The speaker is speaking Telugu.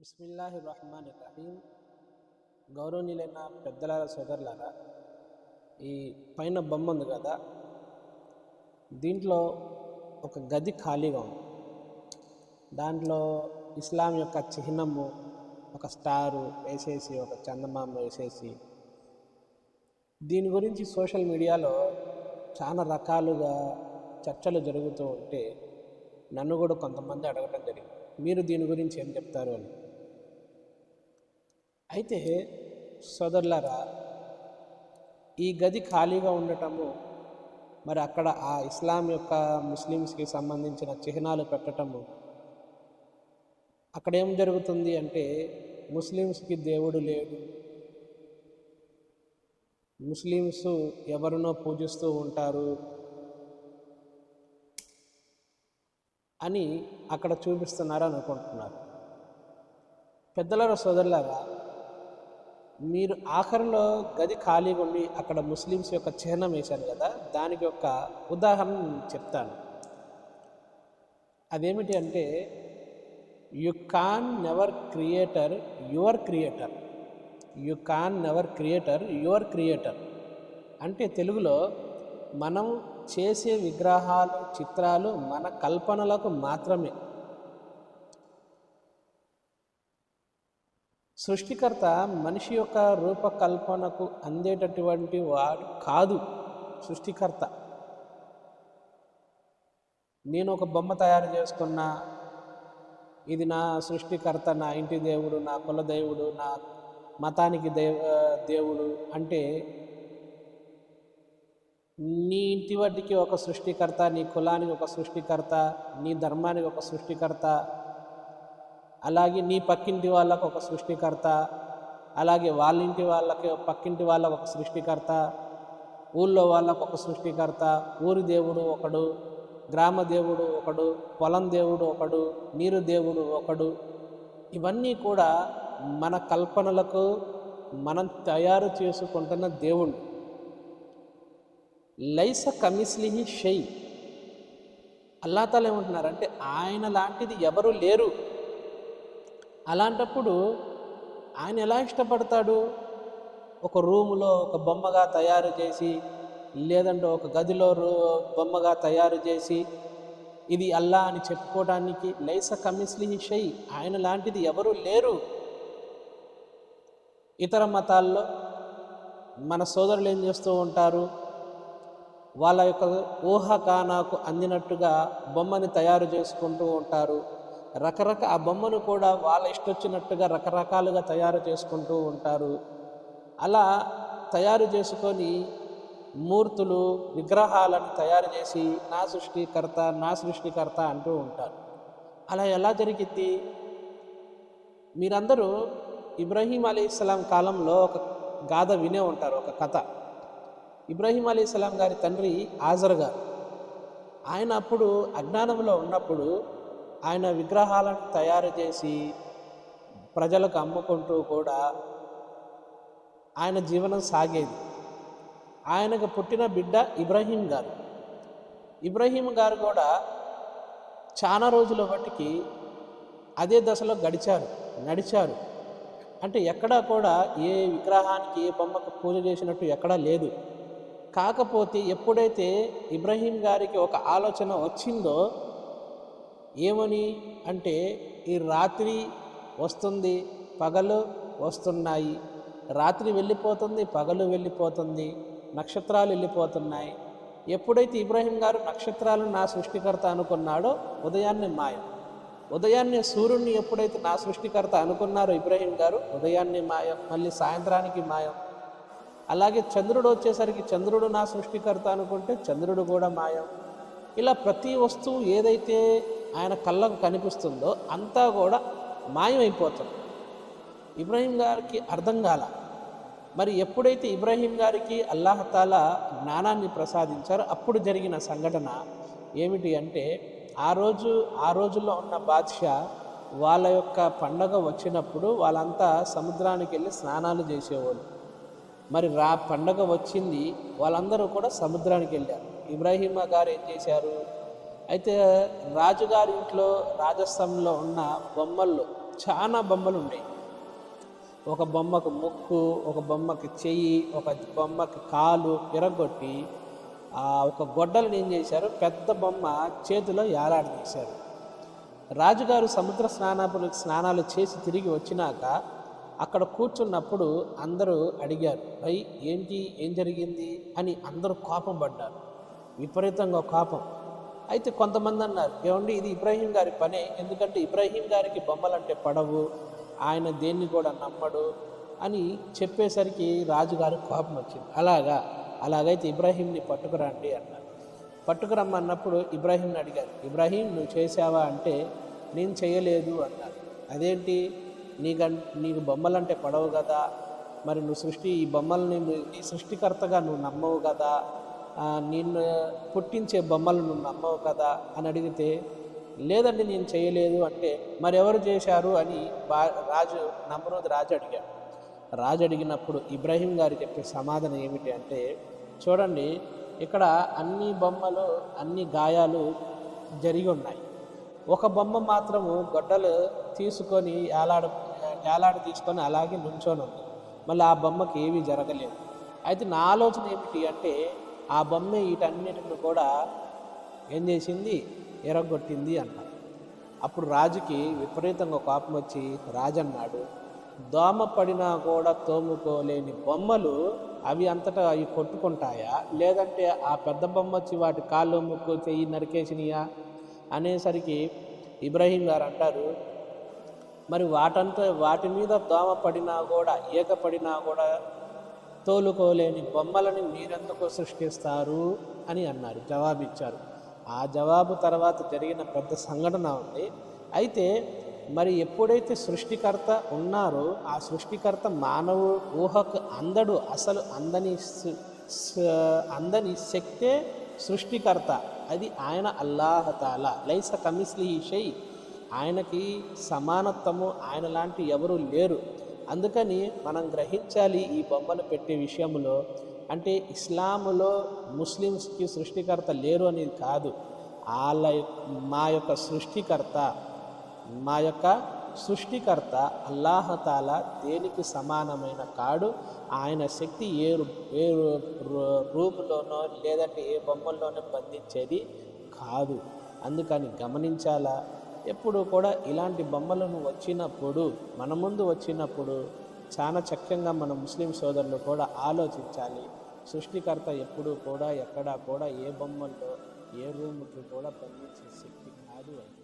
బిస్మిల్లాహి రహమాన్ రహీం గౌరవనీయులైన పెద్దలారా సోదరులారా ఈ పైన బొమ్మ ఉంది కదా దీంట్లో ఒక గది ఖాళీగా ఉంది. దాంట్లో ఇస్లాం యొక్క చిహ్నము ఒక స్టారు వేసేసి ఒక చందమామ వేసేసి దీని గురించి సోషల్ మీడియాలో చాలా రకాలుగా చర్చలు జరుగుతూ ఉంటే నన్ను కూడా కొంతమంది అడగటం జరిగింది. మీరు దీని గురించి ఏం చెప్తారు అని. అయితే సోదరులారా ఈ గది ఖాళీగా ఉండటము మరి అక్కడ ఆ ఇస్లాం యొక్క ముస్లిమ్స్కి సంబంధించిన చిహ్నాలు పెట్టటము అక్కడ ఏం జరుగుతుంది అంటే ముస్లిమ్స్కి దేవుడు లేడు ముస్లిమ్స్ ఎవరినో పూజిస్తూ ఉంటారు అని అక్కడ చూపిస్తున్నారు అనుకుంటున్నారు పెద్దలారా సోదరులారా మీరు ఆఖరిలో గది ఖాళీగా ఉండి అక్కడ ముస్లిమ్స్ యొక్క చిహ్నం వేశారు కదా దానికి ఒక ఉదాహరణ చెప్తాను. అదేమిటి అంటే you can never creator your creator you can never creator your creator అంటే తెలుగులో మనం చేసే విగ్రహాలు చిత్రాలు మన కల్పనలకు మాత్రమే. సృష్టికర్త మనిషి యొక్క రూపకల్పనకు అందేటటువంటి వాడు కాదు సృష్టికర్త. నేను ఒక బొమ్మ తయారు చేసుకున్నా ఇది నా సృష్టికర్త నా ఇంటి దేవుడు నా కుల దేవుడు నా మతానికి దేవ దేవుడు అంటే నీ ఇంటి వాటికి ఒక సృష్టికర్త నీ కులానికి ఒక సృష్టికర్త నీ ధర్మానికి ఒక సృష్టికర్త అలాగే నీ పక్కింటి వాళ్ళకు ఒక సృష్టికర్త అలాగే వాళ్ళ ఇంటి వాళ్ళకి పక్కింటి వాళ్ళకు ఒక సృష్టికర్త ఊళ్ళో వాళ్ళకు ఒక సృష్టికర్త ఊరి దేవుడు ఒకడు గ్రామ దేవుడు ఒకడు పొలం దేవుడు ఒకడు నీరు దేవుడు ఒకడు ఇవన్నీ కూడా మన కల్పనలకు మనం తయారు చేసుకుంటున్న దేవుడు. లైస కమిస్లిహి షై. అల్లాతాలు ఏమంటున్నారంటే ఆయన లాంటిది ఎవరు లేరు. అలాంటప్పుడు ఆయన ఎలా ఇష్టపడతాడు? ఒక రూములో ఒక బొమ్మగా తయారు చేసి లేదంటే ఒక గదిలో రూ బొమ్మగా తయారు చేసి ఇది అల్లా అని చెప్పుకోవడానికి లైస కమిస్లిహి షై. ఆయన లాంటిది ఎవరు లేరు. ఇతర మతాల్లో మన సోదరులు ఏం చేస్తూ ఉంటారు? వాళ్ళ యొక్క ఊహకానాకు అందినట్టుగా బొమ్మని తయారు చేసుకుంటూ ఉంటారు. రకరక ఆ బొమ్మను కూడా వాళ్ళ ఇష్టొచ్చినట్టుగా రకరకాలుగా తయారు చేసుకుంటూ ఉంటారు. అలా తయారు చేసుకొని మూర్తులు విగ్రహాలను తయారు చేసి నా సృష్టికర్త నా సృష్టికర్త అంటూ ఉంటారు. అలా ఎలా జరిగింది మీరందరూ ఇబ్రహీం అలీ ఇస్లాం కాలంలో ఒక గాథ వినే ఉంటారు ఒక కథ. ఇబ్రహీం అలీ ఇస్లాం గారి తండ్రి ఆజర్ గారు. ఆయన అప్పుడు అజ్ఞానంలో ఉన్నప్పుడు ఆయన విగ్రహాలను తయారు చేసి ప్రజలకు అమ్ముకుంటూ కూడా ఆయన జీవనం సాగేది. ఆయనకు పుట్టిన బిడ్డ ఇబ్రహీం గారు. ఇబ్రహీం గారు కూడా చాలా రోజుల బట్టికి అదే దశలో గడిచారు నడిచారు. అంటే ఎక్కడా కూడా ఏ విగ్రహానికి ఏ బొమ్మకు పూజ చేసినట్టు ఎక్కడా లేదు. కాకపోతే ఎప్పుడైతే ఇబ్రహీం గారికి ఒక ఆలోచన వచ్చిందో ఏమని అంటే ఈ రాత్రి వస్తుంది పగలు వస్తున్నాయి. రాత్రి వెళ్ళిపోతుంది పగలు వెళ్ళిపోతుంది నక్షత్రాలు వెళ్ళిపోతున్నాయి. ఎప్పుడైతే ఇబ్రహీం గారు నక్షత్రాలను నా సృష్టికర్త అనుకున్నాడో ఉదయాన్నే మాయం. ఉదయాన్నే సూర్యుడిని ఎప్పుడైతే నా సృష్టికర్త అనుకున్నారో ఇబ్రాహీం గారు ఉదయాన్నే మాయం మళ్ళీ సాయంత్రానికి మాయం. అలాగే చంద్రుడు వచ్చేసరికి చంద్రుడు నా సృష్టికర్త అనుకుంటే చంద్రుడు కూడా మాయం. ఇలా ప్రతి వస్తువు ఏదైతే ఆయన కళ్ళకు కనిపిస్తుందో అంతా కూడా మాయమైపోతుంది. ఇబ్రాహీం గారికి అర్థం కాల. మరి ఎప్పుడైతే ఇబ్రాహీం గారికి అల్లాహతాల జ్ఞానాన్ని ప్రసాదించారో అప్పుడు జరిగిన సంఘటన ఏమిటి అంటే ఆ రోజు ఆ రోజుల్లో ఉన్న బాద్షా వాళ్ళ యొక్క పండగ వచ్చినప్పుడు వాళ్ళంతా సముద్రానికి వెళ్ళి స్నానాలు చేసేవాళ్ళు. మరి రా పండగ వచ్చింది వాళ్ళందరూ కూడా సముద్రానికి వెళ్ళారు. ఇబ్రాహీమ గారు ఏం చేశారు? అయితే రాజుగారి ఇంట్లో రాజస్థాన్లో ఉన్న బొమ్మల్లో చాలా బొమ్మలు ఉన్నాయి ఒక బొమ్మకు ముక్కు ఒక బొమ్మకి చెయ్యి ఒక బొమ్మకి కాలు విరగొట్టి ఆ ఒక గొడ్డలను ఏం చేశారు? పెద్ద బొమ్మ చేతిలో ఏలాడదీశారు రాజుగారు సముద్ర స్నానాలు స్నానాలు చేసి తిరిగి వచ్చినాక అక్కడ కూర్చున్నప్పుడు అందరూ అడిగారు అయ్యి ఏంటి? ఏం జరిగింది? అని అందరూ కోపం పడ్డారు. విపరీతంగా కోపం. అయితే కొంతమంది అన్నారు ఏమండి ఇది ఇబ్రాహీం గారి పనే. ఎందుకంటే ఇబ్రాహీం గారికి బొమ్మలంటే పడవు. ఆయన దేన్ని కూడా నమ్మడు అని చెప్పేసరికి రాజుగారు కోపం వచ్చింది. అలాగా అలాగైతే ఇబ్రాహీంని పట్టుకురండి అన్నారు పట్టుకురమ్మన్నప్పుడు ఇబ్రాహీంని అడిగారు ఇబ్రాహీం నువ్వు చేసావా అంటే నేను చేయలేదు అన్నారు. అదేంటి? నీకం నీకు బొమ్మలంటే పడవు కదా. మరి నువ్వు సృష్టి ఈ బొమ్మల్ని నీ సృష్టికర్తగా నువ్వు నమ్మవు కదా. నిన్ను పుట్టించే బొమ్మలు నువ్వు నమ్మవు కదా అని అడిగితే లేదండి నేను చేయలేదు అంటే మరెవరు చేశారు? అని బా రాజు నమ్రోద్ రాజు అడిగాడు. రాజు అడిగినప్పుడు ఇబ్రాహీం గారు చెప్పే సమాధానం ఏమిటి అంటే చూడండి ఇక్కడ అన్ని బొమ్మలు అన్ని గాయాలు జరిగి ఉన్నాయి. ఒక బొమ్మ మాత్రము గొడ్డలు తీసుకొని ఏలాడ ఏలాడ తీసుకొని అలాగే నుంచొని ఉంది. మళ్ళీ ఆ బొమ్మకి ఏమీ జరగలేదు. అయితే నా ఆలోచన ఏమిటి అంటే ఆ బొమ్మ వీటన్నిటిని కూడా ఏం చేసింది? ఎరగొట్టింది అన్నారు అప్పుడు రాజుకి విపరీతంగా కోపం వచ్చి రాజు అన్నాడు దోమ పడినా కూడా తోముకోలేని బొమ్మలు అవి అంతటా అవి కొట్టుకుంటాయా? లేదంటే ఆ పెద్ద బొమ్మ వచ్చి వాటి కాళ్ళు ముక్కు చెయ్యి నరికేసినాయా? అనేసరికి ఇబ్రాహీం గారు అంటారు మరి వాటంతా వాటి మీద దోమ పడినా కూడా ఈక పడినా కూడా తోలుకోలేని బొమ్మలని మీరెందుకు సృష్టిస్తారు? అని అన్నారు జవాబిచ్చారు. ఆ జవాబు తర్వాత జరిగిన పెద్ద సంఘటన ఉంది. అయితే మరి ఎప్పుడైతే సృష్టికర్త ఉన్నారో ఆ సృష్టికర్త మానవు ఊహకు అందడు అసలు అందని అందని శక్తే సృష్టికర్త. అది ఆయన అల్లాహతాల లైస కమిస్లి షై ఆయనకి సమానత్వము ఆయన లాంటి ఎవరూ లేరు. అందుకని మనం గ్రహించాలి ఈ బొమ్మలు పెట్టే విషయంలో అంటే ఇస్లాములో ముస్లిమ్స్కి సృష్టికర్త లేరు అనేది కాదు. వాళ్ళ మా యొక్క సృష్టికర్త మా యొక్క సృష్టికర్త అల్లాహతాల దేనికి సమానమైన కాడు? ఆయన శక్తి ఏ ఏ రూపులోనో లేదంటే ఏ బొమ్మల్లోనో బంధించేది కాదు. అందుకని గమనించాలా? ఎప్పుడు కూడా ఇలాంటి బొమ్మలను వచ్చినప్పుడు మన ముందు వచ్చినప్పుడు చాలా చక్కగా మన ముస్లిం సోదరులు కూడా ఆలోచించాలి. సృష్టికర్త ఎప్పుడు కూడా ఎక్కడా కూడా ఏ బొమ్మల్లో ఏ రూముకి కూడా బంధించే శక్తి కాదు అని